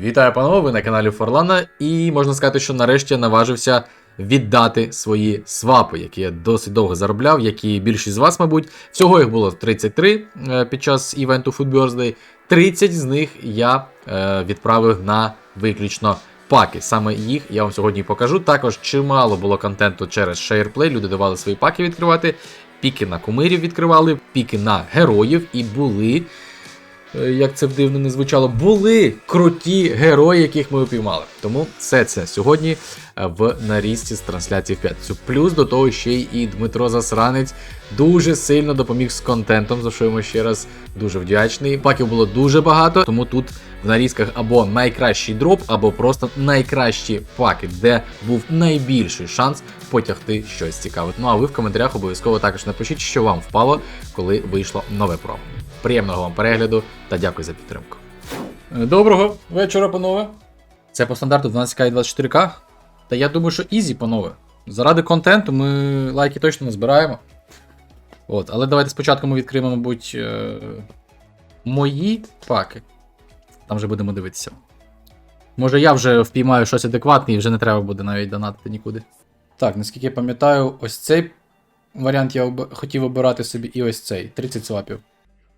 Вітаю, панове, ви на каналі Форлана, і можна сказати, що нарешті я наважився віддати свої свапи, які я досить довго заробляв, які більшість з вас, мабуть. Всього їх було 33 е, під час івенту Food Birthday. 30 з них я е, відправив на виключно паки. Саме їх я вам сьогодні покажу. Також чимало було контенту через SharePlay, люди давали свої паки відкривати. Піки на кумирів відкривали, піки на героїв і були як це б дивно не звучало, були круті герої, яких ми упіймали. Тому все це сьогодні е, в нарізці з трансляції в п'ятницю. Плюс до того ще й і Дмитро Засранець дуже сильно допоміг з контентом, за що йому ще раз дуже вдячний. Паків було дуже багато, тому тут в нарізках або найкращий дроп, або просто найкращі паки, де був найбільший шанс потягти щось цікаве. Ну а ви в коментарях обов'язково також напишіть, що вам впало, коли вийшло нове промо. Приємного вам перегляду та дякую за підтримку. Е, Доброго вечора, панове. Це по стандарту 12К і 24К. Та я думаю, що ізі, панове. Заради контенту ми лайки точно не збираємо. От, але давайте спочатку ми відкриємо, мабуть, е- мої паки. Там вже будемо дивитися. Може я вже впіймаю щось адекватне і вже не треба буде навіть донатити нікуди. Так, наскільки я пам'ятаю, ось цей варіант я об... хотів обирати собі і ось цей 30 свапів.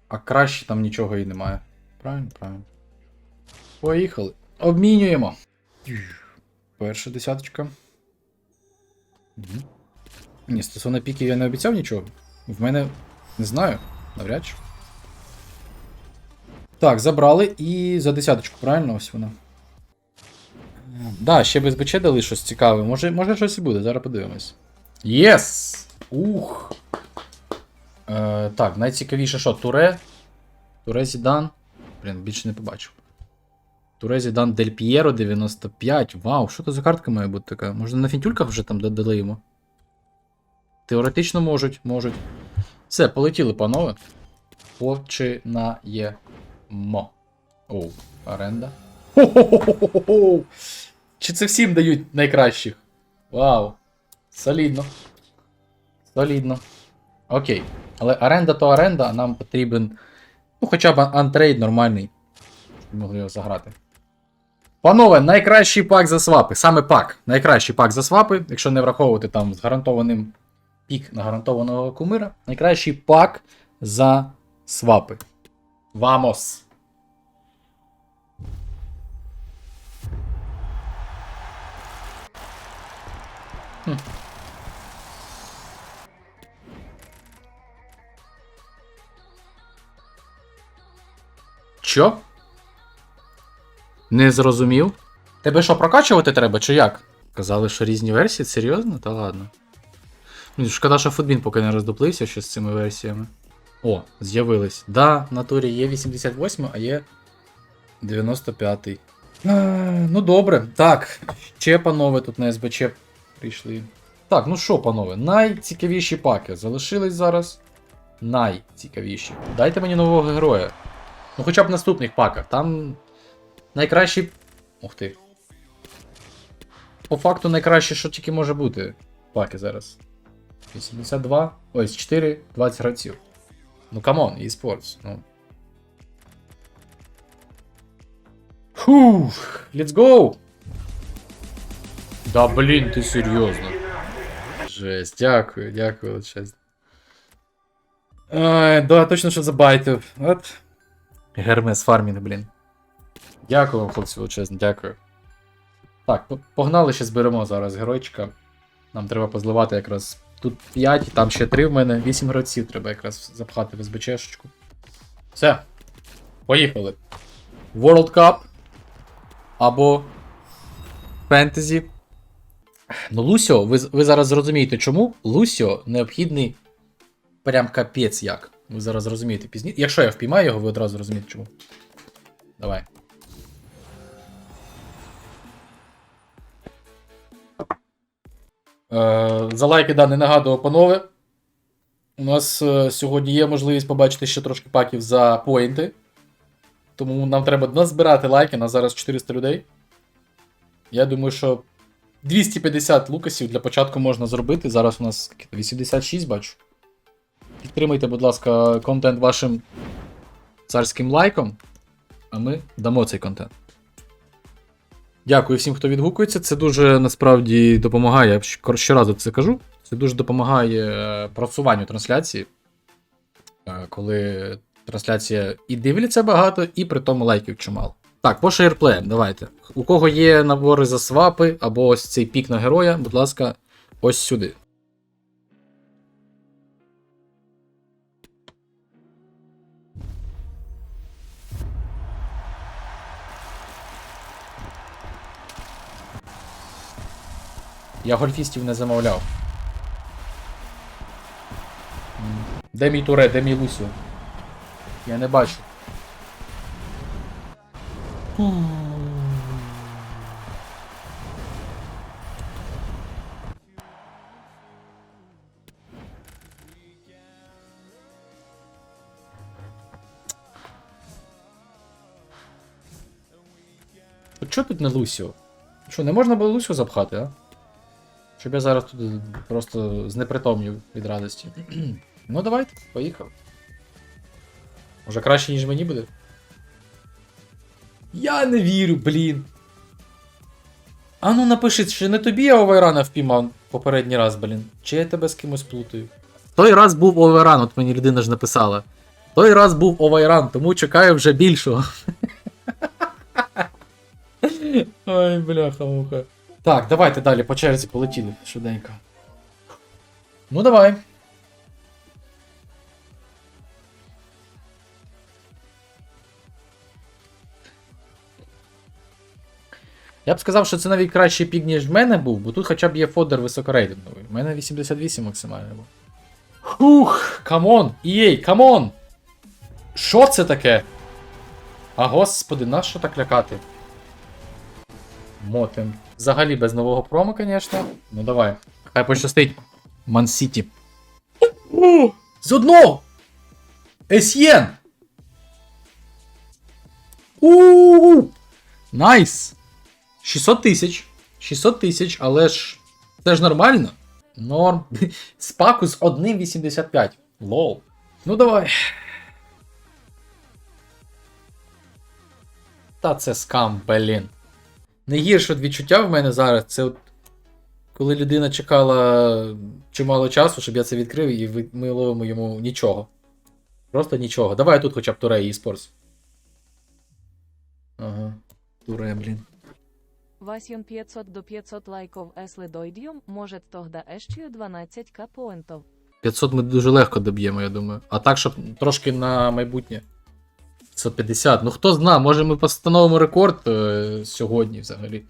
А краще там нічого і немає. Правильно, правильно. Поїхали. Обмінюємо. Перша десяточка. Ні, стосовно піків я не обіцяв нічого. В мене не знаю. Навряд чи. Так, забрали і за десяточку, правильно ось вона. Да, ще без БЧ дали щось цікаве. Може, може щось і буде, зараз подивимось. Єс! Ух! Е, так, найцікавіше що? Туре. Туре Зідан. Блін, більше не побачив. Туре Зідан Дель П'єро 95. Вау, що це за картка має бути така? Може на фінтюльках вже там додали йому? Теоретично можуть, можуть. Все, полетіли, панове. Починаємо. Оу, оренда. Хо-хо-хо-хо-хо! Чи це всім дають найкращих? Вау. Солідно. Солідно. Окей. Але оренда то оренда, а нам потрібен. Ну, хоча б антрейд нормальний. Щоб могли його заграти. Панове, найкращий пак за свапи. Саме пак. Найкращий пак за свапи, якщо не враховувати там з гарантованим пік на гарантованого кумира. Найкращий пак за свапи. Вамос! Хм. Що? Не зрозумів. Тебе що, прокачувати треба, чи як? Казали, що різні версії? Серйозно? Та ладно. Ну, шкода, що футбін поки не роздуплився ще з цими версіями. О, з'явились. Да, в натурі є 88, а є 95. А, ну добре. Так, ще панове тут на СБЧ прийшли. Так, ну що, панове, найцікавіші паки залишились зараз. Найцікавіші. Дайте мені нового героя. Ну, хоча б в наступних паках. Там найкращі. Ух ти. По факту найкраще, що тільки може бути. Паки зараз. 82. Ось 4, 20 гравців. Ну камон, eSports. Ну. Фух, let's go! Да блін, ти серйозно. Жесть, дякую, дякую, величезно. Ай, да, точно що забайтив. От. Гермес фармінг, блін. Дякую вам, хлопці, величезно, дякую. Так, погнали ще зберемо зараз геройчика. Нам треба позливати якраз. Тут 5, там ще 3 в мене, 8 гравців треба якраз запхати в СБЧшечку. Все. Поїхали. World Cup. Або Фентезі. Ну, Лусіо, ви, ви зараз зрозумієте, чому Лусіо необхідний прям капець як. Ви зараз зрозумієте пізніше. Якщо я впіймаю його, ви одразу зрозумієте чому. Давай. Е, за лайки да, не нагадував, панове. У нас е, сьогодні є можливість побачити ще трошки паків за поінти. Тому нам треба назбирати лайки, нас зараз 400 людей. Я думаю, що 250 лукасів для початку можна зробити. Зараз у нас 86 бачу. Підтримайте, будь ласка, контент вашим царським лайком, а ми дамо цей контент. Дякую всім, хто відгукується. Це дуже насправді допомагає. Я щоразу це кажу. Це дуже допомагає е, просуванню трансляції. Е, Коли трансляція і дивляться багато, і при тому лайків чимало. Так, по шейрплеям, давайте. У кого є набори за свапи, або ось цей пік на героя, будь ласка, ось сюди. Я гольфістів не замовляв. Де мій туре, де мій Лусю? Я не бачу. Чого тут не Лусю? Що, не можна було Лусю запхати, а? Щоб я зараз тут просто знепритомнів від радості. ну давайте, поїхав. Може краще, ніж мені буде? Я не вірю, блін. А ну напиши, чи не тобі я Овайрана впіймав попередній раз, блін. Чи я тебе з кимось плутаю? Той раз був Овайран, от мені людина ж написала. Той раз був Овайран, тому чекаю вже більшого. Ой, бляха муха. Так, давайте далі по черзі полетіли швиденько. Ну давай. Я б сказав, що це навіть кращий пік, ніж в мене був, бо тут хоча б є фодер високорейтинговий. У мене 88 максимально був. Хух, камон, EA, камон! Що це таке? А господи, на що так лякати? Мотим. Взагалі без нового промо, звісно. Ну давай. Хай пощастить. Ман Сіті. З одного! Есьєн! у Найс! 600 тисяч. 600 тисяч, але ж це ж нормально. Норм. Спаку з 1,85. Лол. Ну давай. Та це скам, блін. Найгірше відчуття в мене зараз це от, коли людина чекала чимало часу, щоб я це відкрив, і ми ловимо йому нічого. Просто нічого. Давай тут хоча б Туре eSports. Ага. Туре, блін. Васьон 500 до 500 лайков если дойдем, может тогда еще 12к поинтов. 500 ми дуже легко доб'ємо, я думаю. А так, щоб трошки на майбутнє. 550. Ну хто зна, може ми постановимо рекорд е, сьогодні взагалі.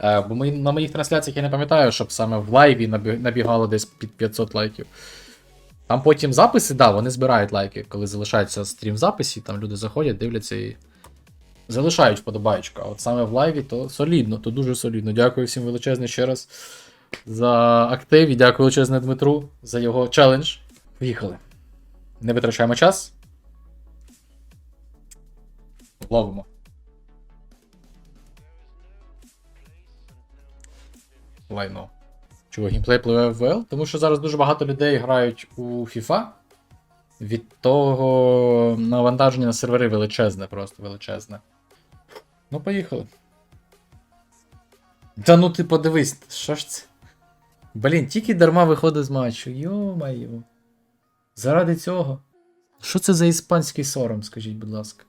Е, бо ми, на моїх трансляціях я не пам'ятаю, щоб саме в лайві набігало десь під 500 лайків. Там потім записи, да, вони збирають лайки, коли залишається стрім записі, там люди заходять, дивляться і залишають вподобайку. А от саме в лайві то солідно, то дуже солідно. Дякую всім величезне ще раз за актив і дякую величезне Дмитру за його челендж. Поїхали. Не витрачаємо час. Ловимо. Лайно. Чого геймплей пливе в ВЛ? Тому що зараз дуже багато людей грають у FIFA. Від того навантаження на сервери величезне, просто величезне. Ну, поїхали. Та ну ти подивись, що ж це? Блін, тільки дарма виходить з матчу. Йо-майо. Заради цього. Що це за іспанський сором, скажіть, будь ласка.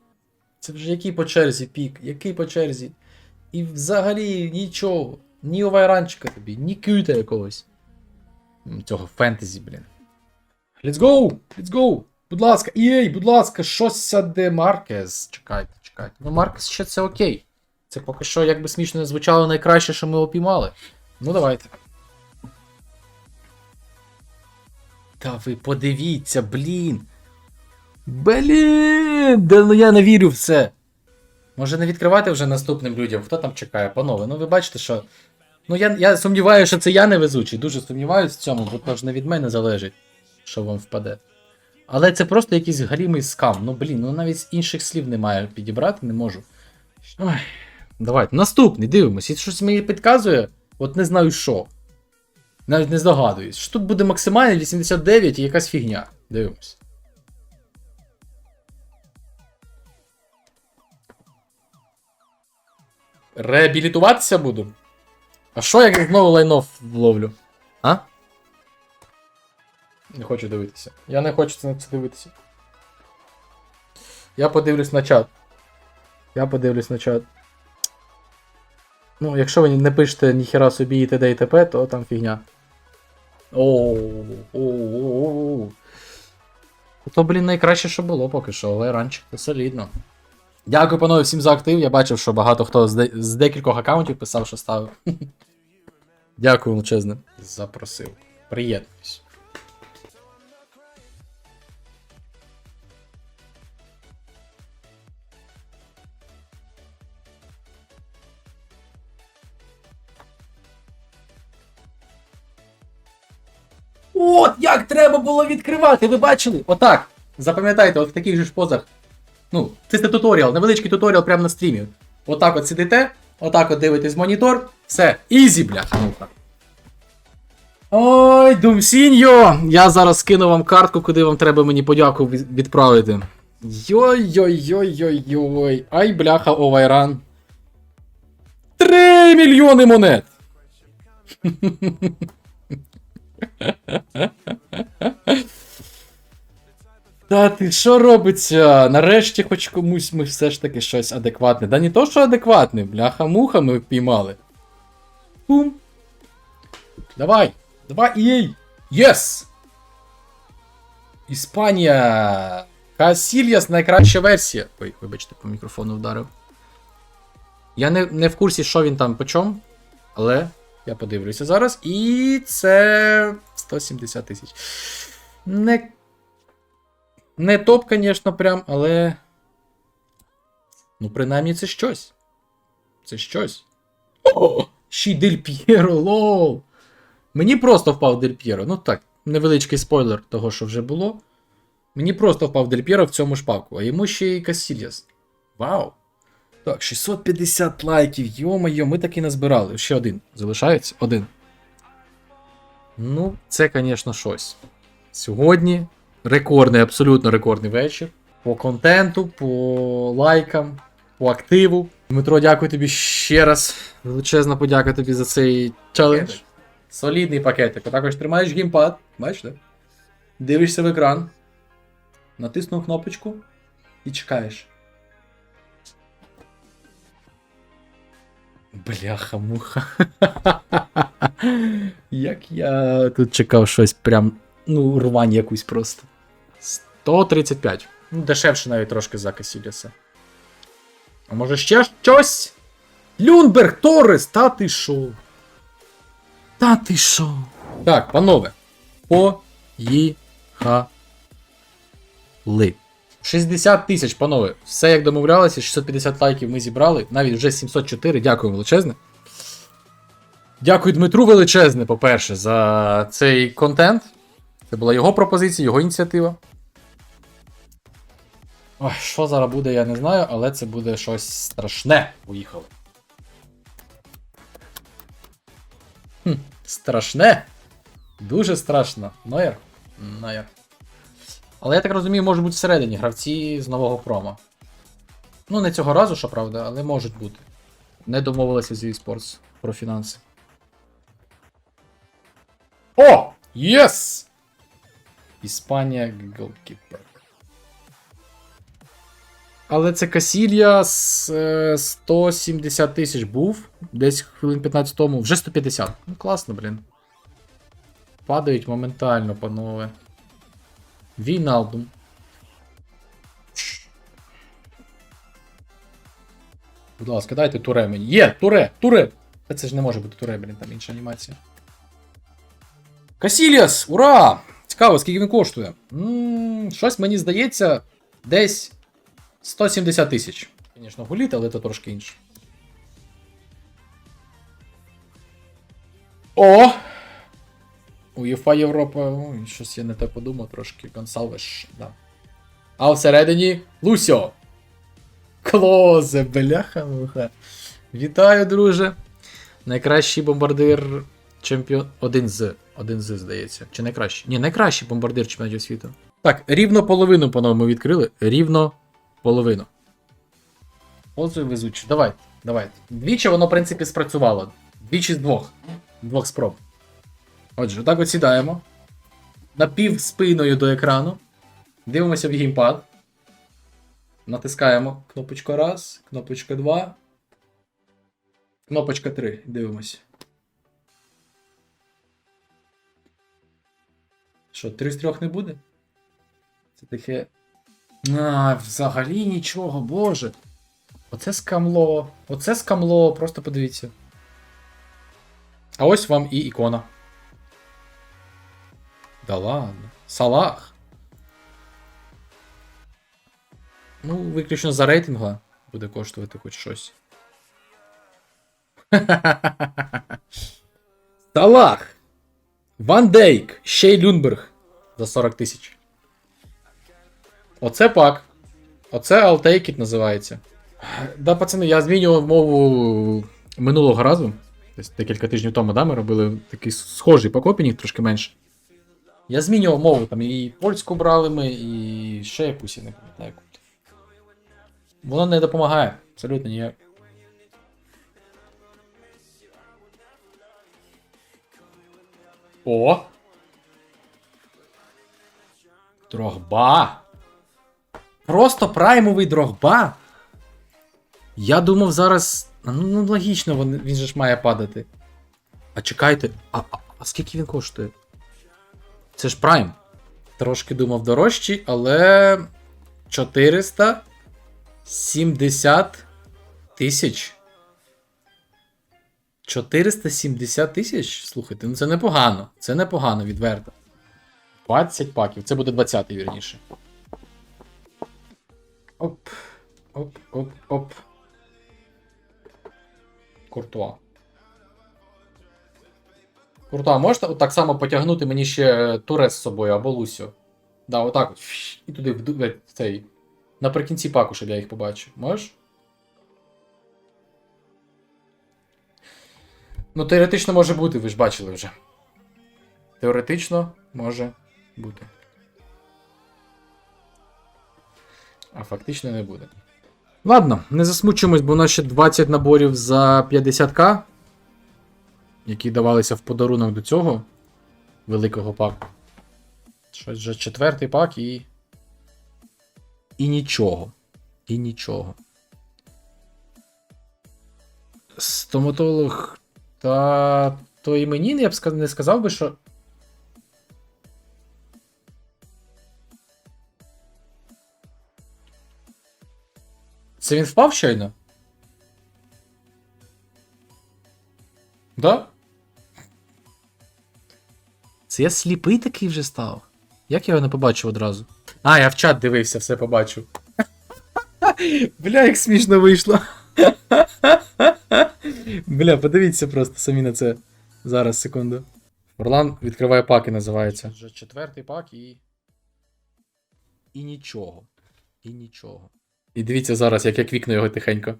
Це вже який по черзі пік, який по черзі. І взагалі нічого. Ні овайранчика тобі, ні кюта якогось. Цього фентезі, блін. Let's go! Let's go! Будь ласка, EA, будь ласка, щось де Маркес. Чекайте, чекайте. Ну, Маркес ще це окей. Це поки що, як би смішно не звучало, найкраще, що ми опіймали. Ну, давайте. Та ви подивіться, блін. Блін! Да ну я не вірю в це. Може не відкривати вже наступним людям, хто там чекає, панове. Ну ви бачите, що. Ну я, я сумніваюся, що це я невезучий. Дуже сумніваюся в цьому, бо то ж не від мене залежить, що вам впаде. Але це просто якийсь галімий скам. Ну блін, ну навіть інших слів немає підібрати, не можу. Ой. Давайте, наступний, дивимось. І щось мені підказує, от не знаю що. Навіть не здогадуюсь. Що тут буде максимально 89 і якась фігня. Дивимось. Реабілітуватися буду? А що як знову лайно вловлю? А? Не хочу дивитися. Я не хочу це, це дивитися. Я подивлюсь на чат. Я подивлюсь на чат. Ну, якщо ви не пишете ніхера собі і т.д. і т.п., то там фігня. Оу. То, блін, найкраще, що було поки що, але ранчик це солідно. Дякую, панове, всім за актив. Я бачив, що багато хто з, де- з декількох аккаунтів писав, що ставив. Дякую величезне. Запросив. Приєднуюсь. От як треба було відкривати, ви бачили? Отак. Запам'ятайте, от в таких же ж позах. Ну, це туторіал, невеличкий туторіал прямо на стрімі. Отак от сидите, отак от дивитесь монітор, все, ізі, бляха. Ой, Думсіньо! Я зараз скину вам картку, куди вам треба мені подяку відправити. Йой-йой-йой-йой-йой. Ай, бляха, овайран. Три мільйони монет! Та ти що робиться? Нарешті хоч комусь ми все ж таки щось адекватне. Да не то, що адекватне, бляха-муха ми впіймали. Пум. Давай! Давай, єй! Єс! Іспанія! Касільяс найкраща версія. Ой, вибачте, по мікрофону вдарив. Я не, не в курсі, що він там по чому, але я подивлюся зараз. І це 170 тисяч. Не не топ, звісно, прям, але. Ну, принаймні, це щось. Це щось. О! Ще й Дель П'єро, лол. Мені просто впав Дель П'єро. Ну так, невеличкий спойлер того, що вже було. Мені просто впав Дель П'єро в цьому шпаку, а йому ще й Касільяс. Вау! Так, 650 лайків, йо-моє, ми таки назбирали. Ще один. Залишається? Один. Ну, це, звісно, щось. Сьогодні рекордний, абсолютно рекордний вечір. По контенту, по лайкам, по активу. Дмитро, дякую тобі ще раз. Величезна подяка тобі за цей челендж. Солідний пакетик. Також тримаєш геймпад. Бачите? Дивишся в екран. Натиснув кнопочку і чекаєш. Бляха-муха. Як я тут чекав щось прям. Ну, рвань якусь просто. 135. Ну, дешевше навіть трошки за Касіліса. А може ще щось? Люнберг, Торрес, та ти шо? Та ти шо? Так, панове. Поїхали. 60 тисяч, панове. Все як домовлялися, 650 лайків ми зібрали. Навіть вже 704. Дякую величезне. Дякую Дмитру величезне, по-перше, за цей контент. Це була його пропозиція, його ініціатива. Ой, що зараз буде, я не знаю, але це буде щось страшне. Поїхали. Хм, страшне. Дуже страшно. Ноєр? Ноєр. Але я так розумію, можуть бути всередині гравці з нового промо. Ну, не цього разу, що правда, але можуть бути. Не домовилися з eSports про фінанси. О! Єс! Іспанія голкіпер. Але це Касілія з е, 170 тисяч був. Десь хвилин 15 тому. Вже 150. Ну класно, блін. Падають моментально, панове. Війналдум. Будь ласка, дайте туре мені. Є, туре, туре! Це ж не може бути туре, блін, там інша анімація. Касіліас! Ура! Цікаво, скільки він коштує. щось мені здається, десь 170 тисяч. Звісно, гуліт, але це трошки інше. О! УЄФА Європа. Ой, щось я не те подумав трошки. Гонсалвеш, да. А всередині Лусьо. Клозе, бляха муха. Вітаю, друже. Найкращий бомбардир чемпіон. Один з. Один з, здається. Чи найкращий? Ні, найкращий бомбардир чемпіонатів світу. Так, рівно половину, панове, ми відкрили. Рівно половину. Отже, везучі. Давай. Давайте. Двічі воно, в принципі, спрацювало. Двічі з двох. Двох спроб. Отже, так от сідаємо. Напів спиною до екрану. Дивимося в геймпад. Натискаємо кнопочку раз, кнопочка 2. Кнопочка 3. Дивимося. Що, 3 з 3 не буде? Це таке. А, взагалі нічого, боже. Оце скамло. Оце скамло, просто подивіться. А ось вам і ікона. Да ладно. Салах. Ну, виключно за рейтинга буде коштувати хоч щось. Салах! Ван Дейк, ще й Люнберг за 40 тисяч. Оце пак. Оце I'll take it називається. Да, пацани, я змінював мову минулого разу. Десь декілька тижнів тому, да, ми робили такий схожий по копінг, трошки менше. Я змінював мову, там і польську брали ми, і ще якусь, я не пам'ятаю. Воно не допомагає. Абсолютно ніяк. О! Дрогба! Просто праймовий дрогба. Я думав зараз. Ну, ну логічно, він, він же ж має падати. А чекайте, а, а, а скільки він коштує? Це ж прайм. Трошки думав дорожчий, але 470 тисяч. 470 тисяч? Слухайте, ну це непогано. Це непогано, відверто. 20 паків. Це буде 20-й, вірніше. Оп. Оп, оп, оп. Куртуа. Куртуа, можете так само потягнути мені ще туре з собою або Лусю? Да, отак от. І туди в цей. Наприкінці паку, щоб я їх побачив. Можеш? Ну, теоретично може бути, ви ж бачили вже. Теоретично може бути. А фактично не буде. Ладно, не засмучуємось, бо у нас ще 20 наборів за 50к, які давалися в подарунок до цього великого паку. Щось вже четвертий пак і. І нічого. І нічого. Стоматолог. Та. То і мені я б не сказав би, що. Це він впав щойно? Да? Це я сліпий такий вже став. Як я його не побачив одразу? А, я в чат дивився, все побачив. Бля, як смішно вийшло. Бля, подивіться просто самі на це. Зараз, секунду. Орлан відкриває паки, називається. Вже четвертий пак і. І нічого. І нічого. І дивіться зараз, як я квікну його тихенько.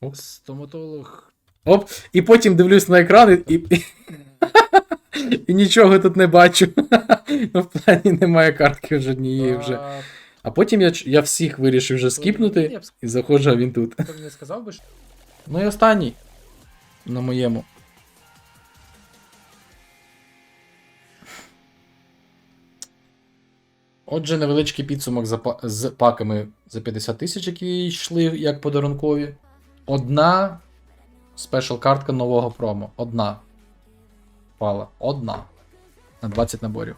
Оп, стоматолог. Оп, і потім дивлюсь на екран і. і... Нічого тут не бачу. ну, в плані немає картки вже однієї вже. А потім я, я всіх вирішив вже скіпнути і заходжу, а він тут. не сказав би, що... Ну і останній. На моєму. Отже, невеличкий підсумок за з паками за 50 тисяч, які йшли як подарункові. Одна спешл картка нового промо. Одна. Впала. Одна. На 20 наборів.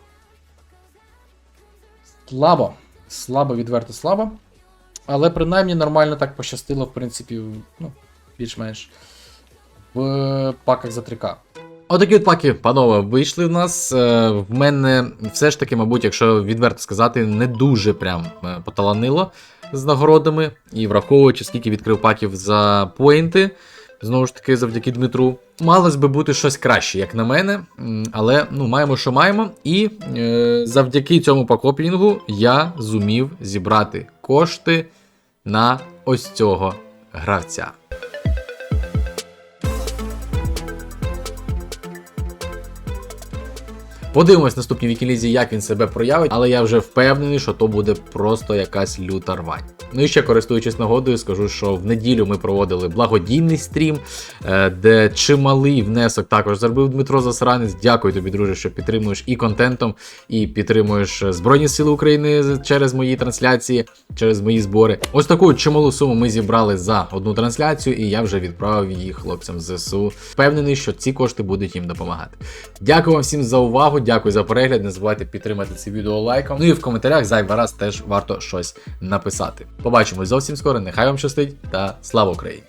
Слабо. Слабо, відверто слабо. Але принаймні нормально так пощастило, в принципі, ну, більш-менш. В паках за 3К. Отакі от паки, панове, вийшли в нас. Е, В мене все ж таки, мабуть, якщо відверто сказати, не дуже прям е, поталанило з нагородами. І враховуючи, скільки відкрив паків за поінти, знову ж таки, завдяки Дмитру. Малось би бути щось краще, як на мене. Але ну, маємо, що маємо. І е, завдяки цьому пакопінгу я зумів зібрати кошти на ось цього гравця. Подивимось наступній вікілізі, як він себе проявить, але я вже впевнений, що то буде просто якась люта рвань. Ну і ще користуючись нагодою, скажу, що в неділю ми проводили благодійний стрім, е, де чималий внесок також зробив Дмитро Засранець. Дякую тобі, друже, що підтримуєш і контентом, і підтримуєш Збройні Сили України через мої трансляції, через мої збори. Ось таку чималу суму ми зібрали за одну трансляцію, і я вже відправив її хлопцям з ЗСУ. Впевнений, що ці кошти будуть їм допомагати. Дякую вам всім за увагу, дякую за перегляд. Не забувайте підтримати це відео лайком. Ну і в коментарях зайвий раз теж варто щось написати. Побачимось зовсім скоро. Нехай вам щастить та слава Україні!